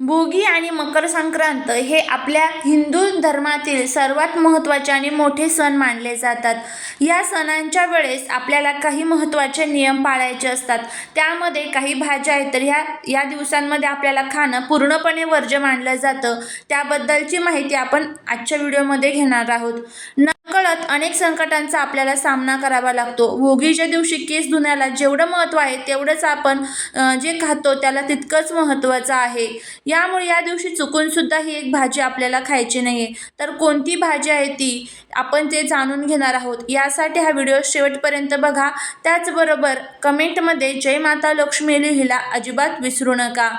भोगी आणि मकर संक्रांत हे आपल्या हिंदू धर्मातील सर्वात महत्त्वाचे आणि मोठे सण मानले जातात. या सणांच्या वेळेस आपल्याला काही महत्त्वाचे नियम पाळायचे असतात. त्यामध्ये काही भाज्या आहेत तर ह्या या दिवसांमध्ये आपल्याला खाणं पूर्णपणे वर्ज्य मानलं जातं. त्याबद्दलची माहिती आपण आजच्या व्हिडिओमध्ये घेणार आहोत. नकळत अनेक संकटांचा आपल्याला सामना करावा लागतो. भोगीच्या दिवशी केस धुण्याला जेवढं महत्त्व आहे तेवढंच आपण जे खातो त्याला तितकंच महत्त्वाचं आहे. यामुळे या दिवशी चुकून सुद्धा ही एक भाजी आपल्याला खायची नाही आहे तर कोणती भाजी आहे ती आपण ते जाणून घेणार आहोत. यासाठी हा व्हिडिओ शेवटपर्यंत बघा. त्याचबरोबर कमेंटमध्ये जय माता लक्ष्मी लिहिला अजिबात विसरू नका.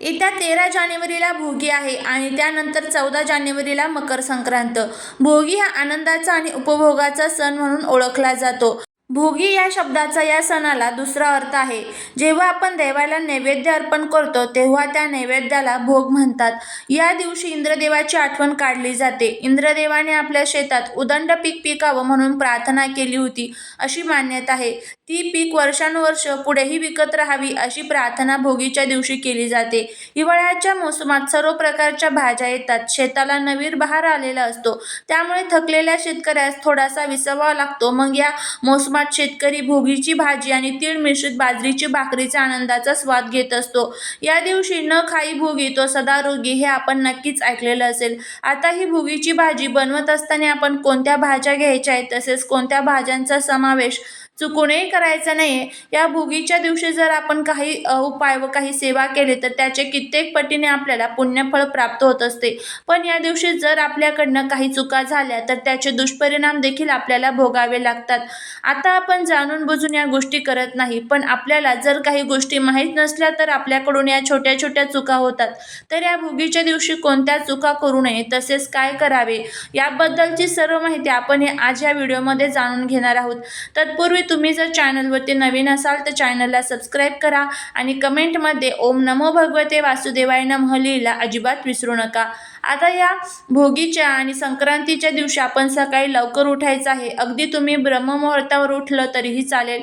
येत्या तेरा जानेवारीला भोगी आहे आणि त्यानंतर चौदा जानेवारीला मकर संक्रांत. भोगी हा आनंदाचा आणि उपभोगाचा सण म्हणून ओळखला जातो. भोगी या शब्दाचा या सणाला दुसरा अर्थ आहे. जेव्हा आपण देवाला नैवेद्य अर्पण करतो तेव्हा त्या नैवेद्याला भोग म्हणतात. या दिवशी इंद्रदेवाची आठवण काढली जाते. इंद्रदेवाने आपल्या शेतात उदंड पीक पिकावं म्हणून प्रार्थना केली होती अशी मान्यता आहे. ती पीक वर्षानुवर्ष पुढेही विकत राहावी अशी प्रार्थना भोगीच्या दिवशी केली जाते. हिवाळ्याच्या मोसमात सर्व प्रकारच्या भाज्या येतात. शेताला नवीन बहार आलेला असतो. त्यामुळे थकलेल्या शेतकऱ्यास थोडासा विसवावा लागतो. मग या मोसमात शेतकरी भोगीची भाजी आणि तीळ मिश्रित बाजरीची भाकरीचा आनंदाचा स्वाद घेत असतो. या दिवशी न खाई भोगी तो सदा रोगी हे आपण नक्कीच ऐकलेलं असेल. आता ही भोगीची भाजी बनवत असताना आपण कोणत्या भाज्या घ्यायच्या आहेत? तसेच कोणत्या भाज्यांचा समावेश चुकूनही करायचा नाही आहे या भोगीच्या दिवशी जर आपण काही उपाय व काही सेवा केले तर त्याचे कित्येक पटीने आपल्याला पुण्यफळ प्राप्त होत असते. पण या दिवशी जर आपल्याकडनं काही चुका झाल्या तर त्याचे दुष्परिणाम देखील आपल्याला भोगावे लागतात. आता आपण जाणून बुजून या गोष्टी करत नाही पण आपल्याला जर काही गोष्टी माहीत नसल्या तर आपल्याकडून या छोट्या छोट्या चुका होतात. तर या भोगीच्या दिवशी कोणत्या चुका करू नये तसेच काय करावे याबद्दलची सर्व माहिती आपण हे आज या व्हिडिओमध्ये जाणून घेणार आहोत. तत्पूर्वी तुम्ही जर चॅनलवरती नवीन असाल तर चॅनलला सबस्क्राईब करा आणि कमेंटमध्ये ओम नमो भगवते वासुदेवाय नमः लिहिला अजिबात विसरू नका. आता या भोगीच्या आणि संक्रांतीच्या दिवशी आपण सकाळी लवकर उठायचं आहे. अगदी तुम्ही ब्रह्ममुहूर्तावर उठलं तरीही चालेल.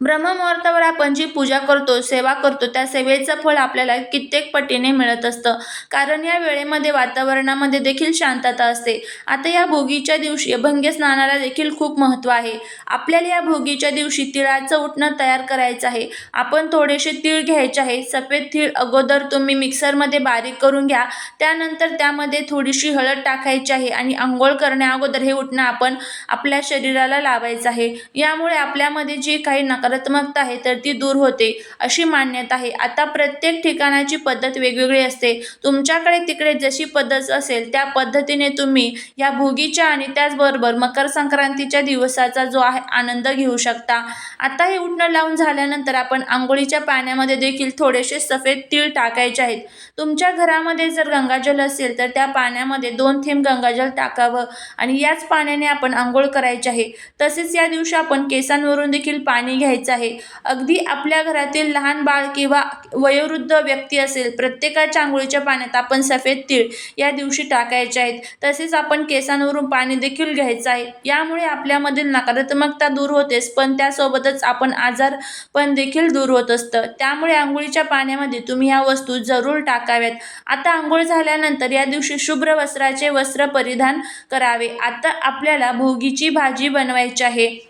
ब्रह्ममुहूर्तावर आपण जी पूजा करतो सेवा करतो त्या सेवेचं फळ आपल्याला कित्येक पटीने मिळत असतं. कारण या वेळेमध्ये वातावरणामध्ये देखील शांतता असते. आता या भोगीच्या दिवशी अभंग्य स्नानाला देखील खूप महत्त्व आहे. आपल्याला या भोगीच्या दिवशी तिळाचं उठणं तयार करायचं आहे. आपण थोडेसे तीळ घ्यायचे आहे. सफेद तीळ अगोदर तुम्ही मिक्सरमध्ये बारीक करून घ्या. त्यानंतर त्यामध्ये थोडीशी हळद टाकायची आहे आणि आंघोळ करण्या अगोदर हे उठणं आपण आपल्या शरीराला लावायचं आहे. यामुळे आपल्यामध्ये जी काही नकारात्मकता आहे तर ती दूर होते अशी मान्यता आहे. आता प्रत्येक ठिकाणाची पद्धत वेगवेगळी असते. तुमच्याकडे तिकडे जशी पद्धत असेल त्या पद्धतीने तुम्ही या भोगीच्या आणि त्याचबरोबर मकर संक्रांतीच्या दिवसाचा जो आहे आनंद घेऊ शकता. आता हे उठणं लावून झाल्यानंतर आपण आंघोळीच्या पाण्यामध्ये देखील थोडेसे सफेद तीळ टाकायचे आहेत. तुमच्या घरामध्ये जर गंगाजल असेल तर त्या पाण्यामध्ये दोन थेंब गंगाजल टाकावं आणि याच पाण्याने आपण आंघोळ करायची आहे. तसेच या दिवशी आपण केसांवरून देखील पाणी घ्यायचं आहे. अगदी आपल्या घरातील लहान बाळ किंवा वयोवृद्ध व्यक्ती असेल प्रत्येकाच्या आंघोळीच्या पाण्यात आपण सफेद तीळ या दिवशी टाकायचे आहेत. तसेच आपण केसांवरून पाणी देखील घ्यायचं आहे. यामुळे आपल्यामधील नकारात्मकता दूर होतेच पण त्यासोबतच आपण आजार पण देखील दूर होत असतं. त्यामुळे आंघोळीच्या पाण्यामध्ये तुम्ही ह्या वस्तू जरूर टाकाव्यात. आता आंघोळ झाल्यानंतर या दिवशी शुभ्र वस्त्राचे वस्त्र परिधान करावे. आता आपल्याला भोगीची भाजी बनवायची आहे.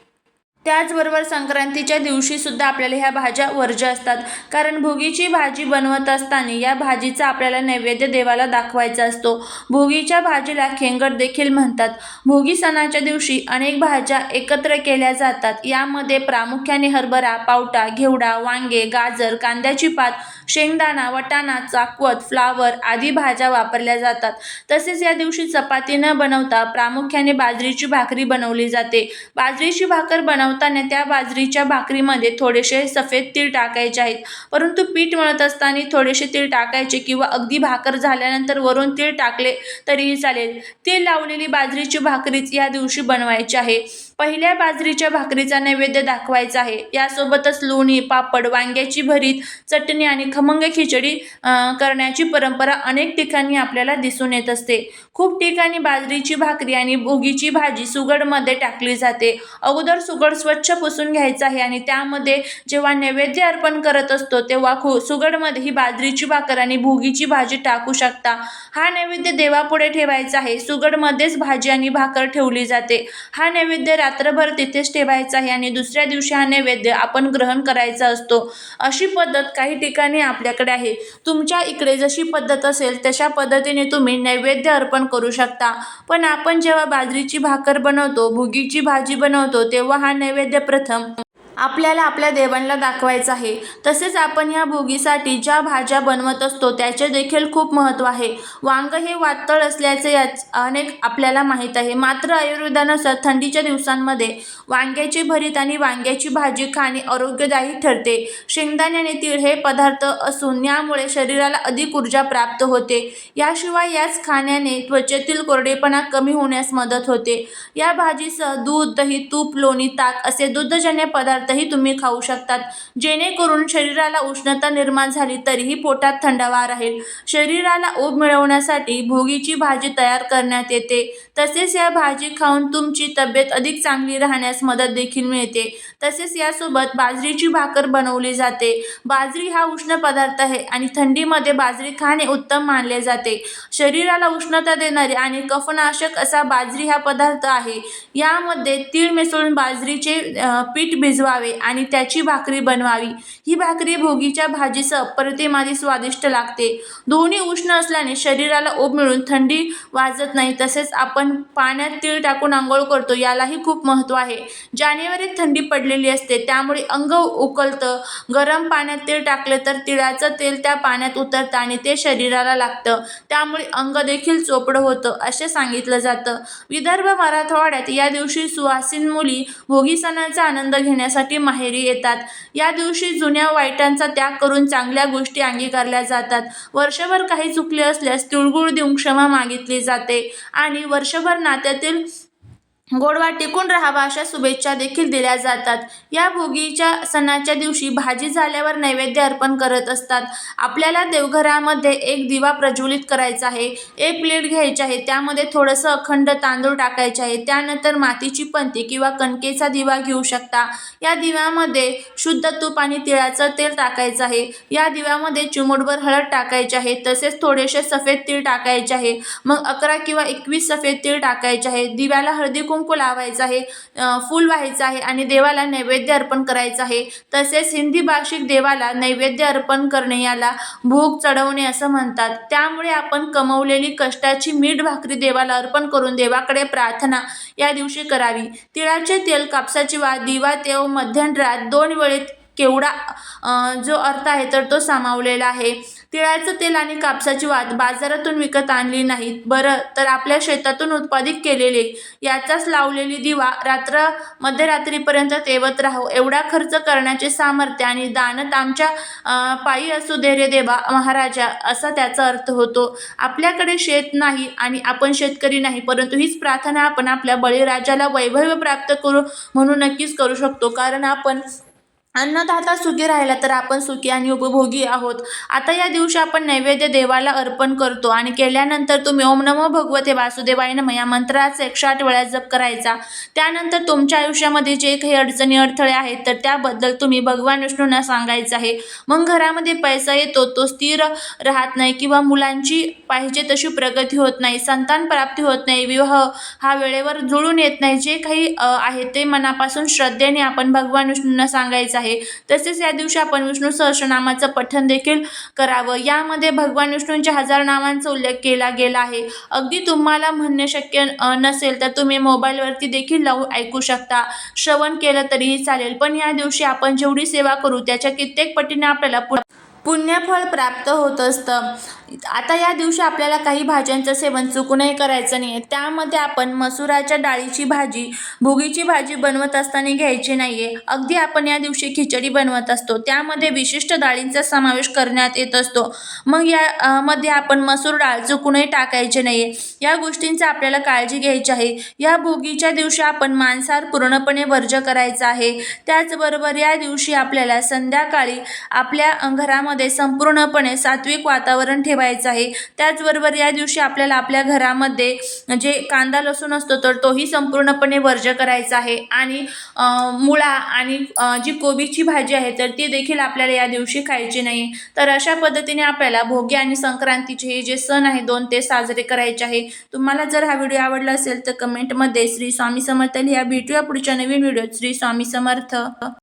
त्याचबरोबर संक्रांतीच्या दिवशी सुद्धा आपल्याला ह्या भाज्या वर्ज्य असतात. कारण भोगीची भाजी बनवत असताना या भाजीचा आपल्याला नैवेद्य देवाला दाखवायचा असतो. भोगीच्या भाजीला खेंगड देखील म्हणतात. भोगी सणाच्या दिवशी अनेक भाज्या एकत्र केल्या जातात. यामध्ये प्रामुख्याने हरभरा पावटा घेवडा वांगे गाजर कांद्याची पात शेंगदाणा वटाणा चाकवत फ्लावर आदी भाज्या वापरल्या जातात. तसेच या दिवशी चपाती न बनवता प्रामुख्याने बाजरीची भाकरी बनवली जाते. बाजरीची भाकर बनव बनवताना त्या बाजरीच्या भाकरीमध्ये थोडेसे सफेद तीळ टाकायचे आहेत. परंतु पीठ मळत असताना थोडेसे तीळ टाकायचे किंवा अगदी भाकर झाल्यानंतर वरून तीळ टाकले तरीही चालेल. तीळ लावलेली बाजरीची भाकरीच या दिवशी बनवायची आहे. पहिल्या बाजरीच्या भाकरीचा नैवेद्य दाखवायचा आहे. यासोबतच लोणी पापड वांग्याची भरीत चटणी आणि खमंग खिचडी करण्याची परंपरा अनेक ठिकाणी आपल्याला दिसून येत असते. खूप ठिकाणी बाजरीची भाकरी आणि भोगीची भाजी सुगडमध्ये टाकली जाते. अगोदर सुगड स्वच्छ पुसून घ्यायचा आहे आणि त्यामध्ये जेव्हा नैवेद्य अर्पण करत असतो तेव्हा खू सुगडमध्ये ही बाजरीची भाकर आणि भोगीची भाजी टाकू शकता. हा नैवेद्य देवापुढे ठेवायचा आहे. सुगडमध्येच भाजी आणि भाकर ठेवली जाते. हा नैवेद्य रात्रभर तिथेच ठेवायचा आहे आणि दुसऱ्या दिवशी हा नैवेद्य आपण ग्रहण करायचा असतो. अशी पद्धत काही ठिकाणी आपल्याकडे आहे. तुमच्या इकडे जशी पद्धत असेल तशा पद्धतीने तुम्ही नैवेद्य अर्पण करू शकता. पण आपण जेव्हा बाजरीची भाकर बनवतो भुगीची भाजी बनवतो तेव्हा हा नैवेद्य प्रथम आपल्याला आपल्या देवांना दाखवायचं आहे. तसेच आपण या भोगीसाठी ज्या भाज्या बनवत असतो त्याचे देखील खूप महत्त्व आहे. वांग हे वातळ असल्याचे याच अनेक आपल्याला माहीत आहे. मात्र आयुर्वेदानुसार थंडीच्या दिवसांमध्ये वांग्याची भरीत आणि वांग्याची भाजी खाणे आरोग्यदायी ठरते. शेंगदाणे आणि तीळ हे पदार्थ असून यामुळे शरीराला अधिक ऊर्जा प्राप्त होते. याशिवाय याच खाण्याने त्वचेतील कोरडेपणा कमी होण्यास मदत होते. या भाजीसह दूध दही तूप लोणी ताक असे दुग्धजन्य पदार्थ पदार्थही तुम्ही खाऊ शकतात. जेणेकरून शरीराला उष्णता निर्माण झाली तरीही पोटात थंडावा राहील. शरीराला ऊब मिळवण्यासाठी भोगीची भाजी तयार करण्यात येते. तसेच या भाजी खाऊन तुमची तब्येत अधिक चांगली राहण्यास मदत देखील मिळते. तसेच यासोबत बाजरीची भाकर बनवली जाते. बाजरी हा उष्ण पदार्थ आहे आणि थंडीमध्ये बाजरी खाणे उत्तम मानले जाते. शरीराला उष्णता देणारे आणि कफनाशक असा बाजरी हा पदार्थ आहे. यामध्ये तीळ मिसळून बाजरीचे पीठ भिजवा भिजवावे आणि त्याची भाकरी बनवावी. ही भाकरी भोगीच्या भाजीसह अप्रतिमादी स्वादिष्ट लागते. दोन्ही उष्ण असल्याने शरीराला ओप मिळून थंडी वाजत नाही. तसेच आपण पाण्यात तीळ टाकून आंघोळ करतो यालाही खूप महत्त्व आहे. जानेवारीत थंडी पडलेली असते त्यामुळे अंग उकलतं. गरम पाण्यात तीळ टाकले तर तिळाचं तेल त्या पाण्यात उतरतं आणि ते शरीराला लागतं. त्यामुळे अंग देखील चोपडं होतं असे सांगितलं जातं. विदर्भ मराठवाड्यात या दिवशी सुवासीन मुली भोगी सणाचा आनंद घेण्यासाठी माहेरी येतात. या दिवशी जुन्या वाईटांचा त्याग करून चांगल्या गोष्टी अंगीकारल्या जातात. वर्षभर काही चुकले असल्यास तिळगुळ देऊन क्षमा मागितली जाते. आणि वर्षभर नात्यातील गोडवा टिकून राहावा अशा शुभेच्छा देखील दिल्या जातात. या भोगीच्या सणाच्या दिवशी भाजी झाल्यावर नैवेद्य अर्पण करत असतात. आपल्याला देवघरामध्ये एक दिवा प्रज्वलित करायचा आहे. एक प्लेट घ्यायची आहे. त्यामध्ये थोडंसं अखंड तांदूळ टाकायचे आहे. त्यानंतर मातीची पंती किंवा कणकेचा दिवा घेऊ शकता. या दिव्यामध्ये शुद्ध तूप आणि तिळाचं तेल टाकायचं आहे. या दिव्यामध्ये चिमूटभर हळद टाकायची आहे. तसेच थोडेसे सफेद तीळ टाकायचे आहे. मग अकरा किंवा एकवीस सफेद तीळ टाकायचे आहे. दिव्याला हळदी कुंकू लावायचं आहे फूल व्हायचं आहे आणि देवाला नैवेद्य अर्पण करायचं आहे. तसेच हिंदी भाषिक देवाला नैवेद्य अर्पण करणे याला भोग चढवणे असं म्हणतात. त्यामुळे आपण कमवलेली कष्टाची मीठ भाकरी देवाला अर्पण करून देवाकडे प्रार्थना या दिवशी करावी. तिळाचे तेल कापसाची वा दिवा तेव मध्यंतरात दोन वेळेत केवढा जो अर्थ आहे तर तो सामावलेला आहे. तिळाचं तेल आणि कापसाची वात बाजारातून विकत आणली नाहीत. बरं तर आपल्या शेतातून उत्पादित केलेले याचाच लावलेली दिवा रात्र मध्यरात्रीपर्यंत तेवत राहो. एवढा खर्च करण्याचे सामर्थ्य आणि दानत आमच्या पायी असू दे रे देवा महाराजा असा त्याचा अर्थ होतो. आपल्याकडे शेत नाही आणि आपण शेतकरी नाही परंतु हीच प्रार्थना आपण आपल्या बळीराजाला वैभव प्राप्त करू म्हणून नक्कीच करू शकतो. कारण आपण अन्नदाता सुखी राहिला तर आपण सुखी आणि उपभोगी आहोत. आता या दिवशी आपण नैवेद्य देवाला अर्पण करतो आणि केल्यानंतर तुम्ही ओम नमो भगवते वासुदेवाय नम या मंत्राचा एकशे आठ वेळा जप करायचा. त्यानंतर तुमच्या आयुष्यामध्ये जे काही अडचणी अडथळे आहेत तर त्याबद्दल तुम्ही भगवान विष्णूंना सांगायचं आहे. मग घरामध्ये पैसा येतो तो स्थिर राहत नाही किंवा मुलांची पाहिजे तशी प्रगती होत नाही संतान प्राप्ती होत नाही विवाह हा वेळेवर जुळून येत नाही जे काही आहे ते मनापासून श्रद्धेने आपण भगवान विष्णूंना सांगायचं आहे. तसेच या दिवशी आपण विष्णू सहस्रनामाचं पठण देखील करावं. यामध्ये भगवान विष्णूंच्या हजार नामांचा उल्लेख केला गेला आहे. अगदी तुम्हाला म्हणणे शक्य नसेल तर तुम्ही मोबाईलवरती देखील लावून ऐकू शकता. श्रवण केलं तरीही चालेल. पण या दिवशी आपण जेवढी सेवा करू त्याच्या कित्येक पटीने आपल्याला पुण्यफळ प्राप्त होत असतं. आता या दिवशी आपल्याला काही भाज्यांचं सेवन चुकूनही करायचं नाही आहे त्यामध्ये आपण मसुराच्या डाळीची भाजी भुगीची भाजी बनवत असताना घ्यायची नाही आहे अगदी आपण या दिवशी खिचडी बनवत असतो. त्यामध्ये विशिष्ट डाळींचा समावेश करण्यात येत असतो. मग या मध्ये आपण मसूर डाळ चुकूनही टाकायची नाही आहे या गोष्टींचा आपल्याला काळजी घ्यायची आहे. या भोगीच्या दिवशी आपण मांसाहार पूर्णपणे वर्ज करायचा आहे. त्याचबरोबर या दिवशी आपल्याला संध्याकाळी आपल्या घरामध्ये संपूर्णपणे सात्विक वातावरण ठेवायचं आहे. त्याचबरोबर या दिवशी आपल्याला आपल्या घरामध्ये जे कांदा लसूण असतो तर तोही संपूर्णपणे वर्ज करायचा आहे. आणि मुळा आणि जी कोबीची भाजी आहे तर ती देखील आपल्याला या दिवशी खायची नाही. तर अशा पद्धतीने आपल्याला भोगी आणि संक्रांतीचे हे जे सण आहे दोन ते साजरे करायचे आहे. तुम्हाला जर हा व्हिडिओ आवडला असेल तर कमेंटमध्ये श्री स्वामी समर्थ लिहा. भेटूया पुढच्या नवीन व्हिडिओत. श्री स्वामी समर्थ.